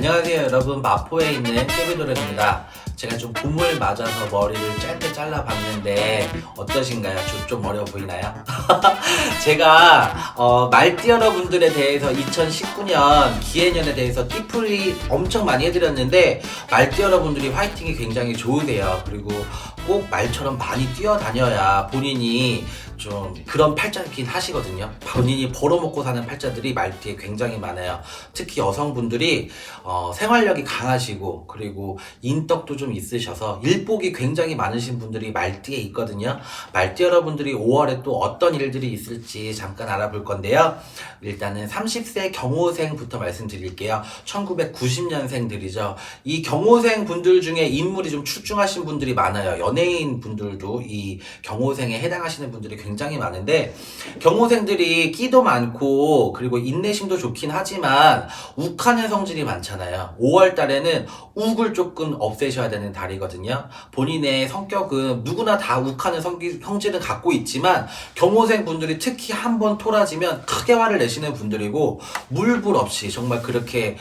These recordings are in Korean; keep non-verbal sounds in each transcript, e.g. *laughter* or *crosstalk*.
안녕하세요 여러분 마포에 있는 깨비도련입니다 제가 좀 봄을 맞아서 머리를 짧게 잘라봤는데 어떠신가요? 좀, 좀 어려 보이나요? *laughs* 제가 어, 말띠 여러분들에 대해서 2019년 기해년에 대해서 띠풀이 엄청 많이 해드렸는데 말띠 여러분들이 화이팅이 굉장히 좋으세요 그리고 꼭 말처럼 많이 뛰어다녀야 본인이 좀 그런 팔자긴 하시거든요. 본인이 벌어먹고 사는 팔자들이 말띠에 굉장히 많아요. 특히 여성분들이 어, 생활력이 강하시고 그리고 인덕도 좀 있으셔서 일복이 굉장히 많으신 분들이 말띠에 있거든요. 말띠 여러분들이 5월에 또 어떤 일들이 있을지 잠깐 알아볼 건데요. 일단은 30세 경호생부터 말씀드릴게요. 1990년생들이죠. 이 경호생 분들 중에 인물이 좀 출중하신 분들이 많아요. 연예인 분들도 이 경호생에 해당하시는 분들이 굉장히 많은데 경호생들이 끼도 많고 그리고 인내심도 좋긴 하지만 욱하는 성질이 많잖아요. 5월 달에는 욱을 조금 없애셔야 되는 달이거든요. 본인의 성격은 누구나 다 욱하는 성기, 성질은 갖고 있지만 경호생 분들이 특히 한 번 토라지면 크게 화를 내시는 분들이고 물불 없이 정말 그렇게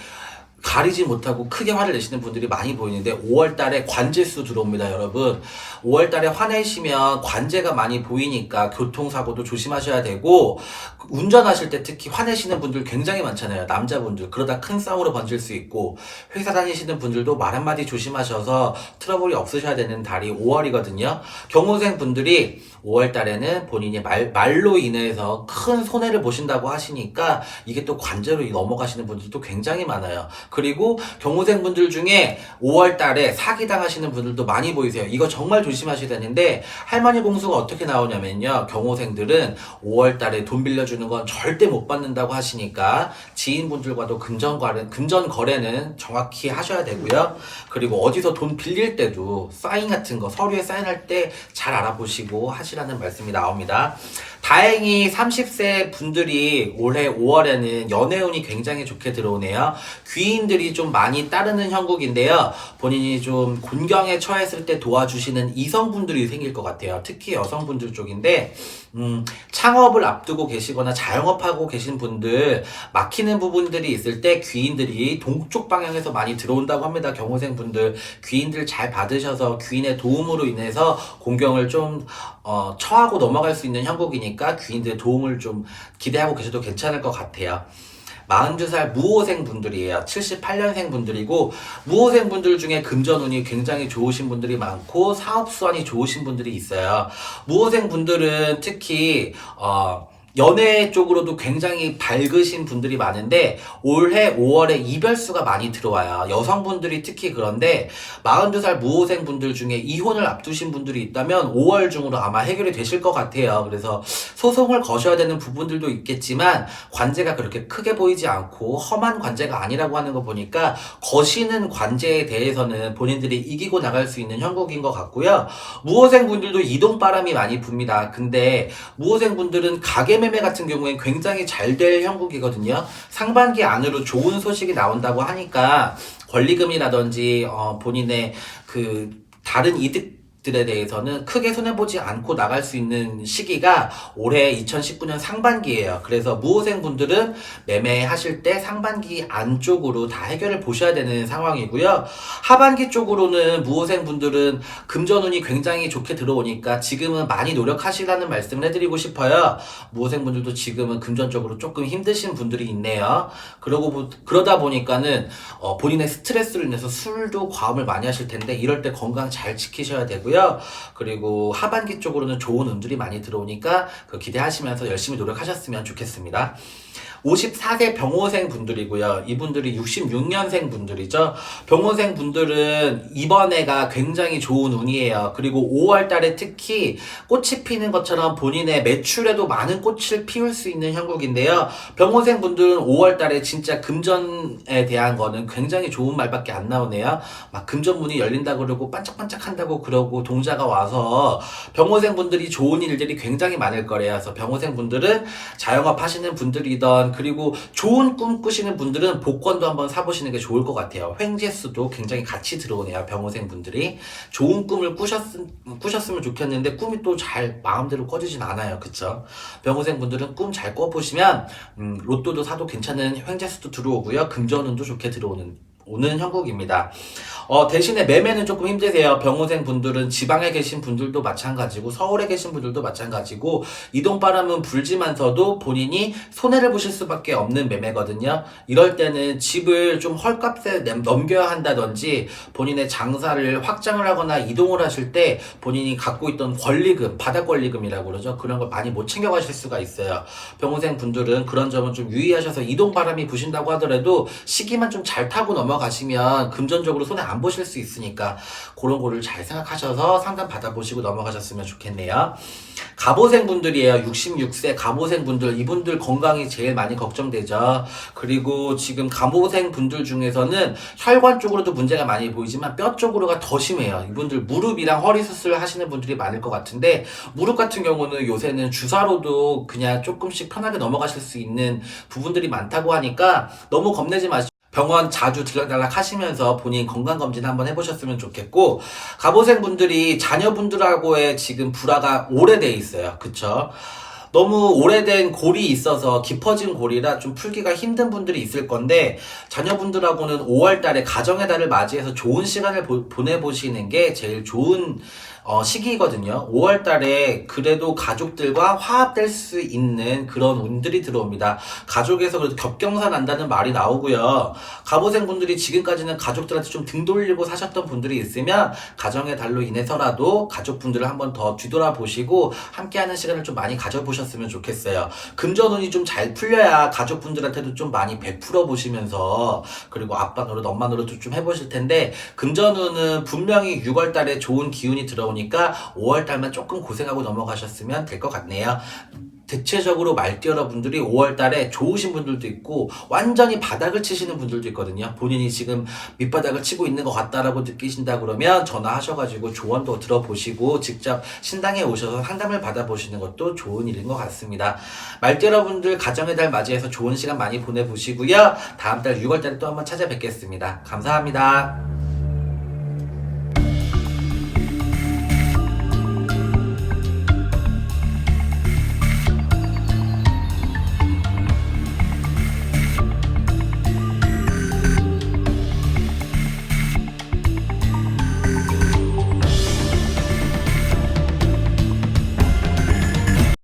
가리지 못하고 크게 화를 내시는 분들이 많이 보이는데 5월 달에 관제수 들어옵니다, 여러분. 5월 달에 화내시면 관제가 많이 보이니까 교통사고도 조심하셔야 되고 운전하실 때 특히 화내시는 분들 굉장히 많잖아요. 남자분들. 그러다 큰 싸움으로 번질 수 있고 회사 다니시는 분들도 말 한마디 조심하셔서 트러블이 없으셔야 되는 달이 5월이거든요. 경호생 분들이 5월 달에는 본인이 말, 말로 인해서 큰 손해를 보신다고 하시니까 이게 또 관제로 넘어가시는 분들도 굉장히 많아요. 그리고 경호생 분들 중에 5월 달에 사기 당하시는 분들도 많이 보이세요. 이거 정말 조심하셔야 되는데 할머니 공수가 어떻게 나오냐면요. 경호생들은 5월 달에 돈 빌려주는 건 절대 못 받는다고 하시니까 지인분들과도 금전 거래, 금전 거래는 정확히 하셔야 되고요. 그리고 어디서 돈 빌릴 때도 사인 같은 거 서류에 사인할 때 잘 알아보시고 하시 라는 말씀이 나옵니다. 다행히 30세 분들이 올해 5월에는 연애운이 굉장히 좋게 들어오네요. 귀인들이 좀 많이 따르는 형국인데요. 본인이 좀 곤경에 처했을 때 도와주시는 이성분들이 생길 것 같아요. 특히 여성분들 쪽인데, 음, 창업을 앞두고 계시거나 자영업하고 계신 분들, 막히는 부분들이 있을 때 귀인들이 동쪽 방향에서 많이 들어온다고 합니다. 경호생 분들. 귀인들 잘 받으셔서 귀인의 도움으로 인해서 공경을 좀, 어, 처하고 넘어갈 수 있는 형국이니까 귀인들의 도움을 좀 기대하고 계셔도 괜찮을 것 같아요. 42살 무호생 분들이에요. 78년생 분들이고 무호생 분들 중에 금전운이 굉장히 좋으신 분들이 많고 사업 수완이 좋으신 분들이 있어요. 무호생 분들은 특히 어 연애 쪽으로도 굉장히 밝으신 분들이 많은데 올해 5월에 이별수가 많이 들어와요. 여성분들이 특히 그런데 42살 무호생 분들 중에 이혼을 앞두신 분들이 있다면 5월 중으로 아마 해결이 되실 것 같아요. 그래서 소송을 거셔야 되는 부분들도 있겠지만 관제가 그렇게 크게 보이지 않고 험한 관제가 아니라고 하는 거 보니까 거시는 관제에 대해서는 본인들이 이기고 나갈 수 있는 형국인 것 같고요. 무호생 분들도 이동 바람이 많이 붑니다. 근데 무호생 분들은 가게 매매 같은 경우엔 굉장히 잘 될 형국이거든요. 상반기 안으로 좋은 소식이 나온다고 하니까 권리금이라든지 어, 본인의 그 다른 이득 들에 대해서는 크게 손해보지 않고 나갈 수 있는 시기가 올해 2019년 상반기예요. 그래서 무호생 분들은 매매하실 때 상반기 안쪽으로 다 해결을 보셔야 되는 상황이고요. 하반기 쪽으로는 무호생 분들은 금전운이 굉장히 좋게 들어오니까 지금은 많이 노력하시라는 말씀을 해드리고 싶어요. 무호생 분들도 지금은 금전적으로 조금 힘드신 분들이 있네요. 그러고 보- 그러다 보니까는 어, 본인의 스트레스로 인해서 술도 과음을 많이 하실 텐데 이럴 때 건강 잘 지키셔야 되고요. 그리고 하반기 쪽으로는 좋은 운들이 많이 들어오니까 그 기대하시면서 열심히 노력하셨으면 좋겠습니다. 54세 병호생 분들이고요. 이분들이 66년생 분들이죠. 병호생 분들은 이번 해가 굉장히 좋은 운이에요. 그리고 5월 달에 특히 꽃이 피는 것처럼 본인의 매출에도 많은 꽃을 피울 수 있는 형국인데요. 병호생 분들은 5월 달에 진짜 금전에 대한 거는 굉장히 좋은 말밖에 안 나오네요. 막 금전 문이 열린다 그러고 반짝반짝 한다고 그러고 동자가 와서 병호생 분들이 좋은 일들이 굉장히 많을 거래요. 그래서 병호생 분들은 자영업 하시는 분들이던 그리고 좋은 꿈 꾸시는 분들은 복권도 한번 사보시는 게 좋을 것 같아요. 횡재수도 굉장히 같이 들어오네요. 병호생 분들이 좋은 꿈을 꾸셨, 꾸셨으면 좋겠는데 꿈이 또 잘 마음대로 꿔지진 않아요. 그쵸? 병호생 분들은 꿈 잘 꿔보시면 음, 로또도 사도 괜찮은 횡재수도 들어오고요. 금전운도 좋게 들어오는 오는 형국입니다. 어, 대신에 매매는 조금 힘드세요. 병호생 분들은 지방에 계신 분들도 마찬가지고 서울에 계신 분들도 마찬가지고 이동바람은 불지만서도 본인이 손해를 보실 수밖에 없는 매매거든요. 이럴 때는 집을 좀 헐값에 냄- 넘겨야 한다든지 본인의 장사를 확장을 하거나 이동을 하실 때 본인이 갖고 있던 권리금, 바닥 권리금이라고 그러죠. 그런 걸 많이 못 챙겨가실 수가 있어요. 병호생 분들은 그런 점은 좀 유의하셔서 이동 바람이 부신다고 하더라도 시기만 좀 잘 타고 넘어 가시면 금전적으로 손해 안 보실 수 있으니까 그런 거를 잘 생각하셔서 상담 받아보시고 넘어가셨으면 좋겠네요. 갑오생 분들이에요. 66세 갑오생 분들 이분들 건강이 제일 많이 걱정되죠. 그리고 지금 갑오생 분들 중에서는 혈관 쪽으로도 문제가 많이 보이지만 뼈 쪽으로가 더 심해요. 이분들 무릎이랑 허리 수술 하시는 분들이 많을 것 같은데 무릎 같은 경우는 요새는 주사로도 그냥 조금씩 편하게 넘어가실 수 있는 부분들이 많다고 하니까 너무 겁내지 마시고 병원 자주 들락달락 하시면서 본인 건강검진 한번 해보셨으면 좋겠고 갑오생 분들이 자녀분들하고의 지금 불화가 오래돼 있어요. 그쵸? 너무 오래된 골이 있어서 깊어진 골이라 좀 풀기가 힘든 분들이 있을 건데 자녀분들하고는 5월 달에 가정의 달을 맞이해서 좋은 시간을 보, 보내보시는 게 제일 좋은 어, 시기거든요. 5월 달에 그래도 가족들과 화합될 수 있는 그런 운들이 들어옵니다. 가족에서 그래도 겹경사 난다는 말이 나오고요. 갑오생 분들이 지금까지는 가족들한테 좀 등 돌리고 사셨던 분들이 있으면 가정의 달로 인해서라도 가족분들을 한번 더 뒤돌아보시고 함께하는 시간을 좀 많이 가져보셨으면 좋겠어요. 금전운이 좀 잘 풀려야 가족분들한테도 좀 많이 베풀어 보시면서 그리고 아빠 노릇, 엄마 노릇도 좀 해보실 텐데 금전운은 분명히 6월 달에 좋은 기운이 들어오 니까 5월 달만 조금 고생하고 넘어가셨으면 될 것 같네요. 대체적으로 말띠 여러분들이 5월 달에 좋으신 분들도 있고 완전히 바닥을 치시는 분들도 있거든요. 본인이 지금 밑바닥을 치고 있는 것 같다라고 느끼신다 그러면 전화하셔가지고 조언도 들어보시고 직접 신당에 오셔서 상담을 받아보시는 것도 좋은 일인 것 같습니다. 말띠 여러분들 가정의 달 맞이해서 좋은 시간 많이 보내보시고요. 다음 달 6월 달에 또 한번 찾아뵙겠습니다. 감사합니다.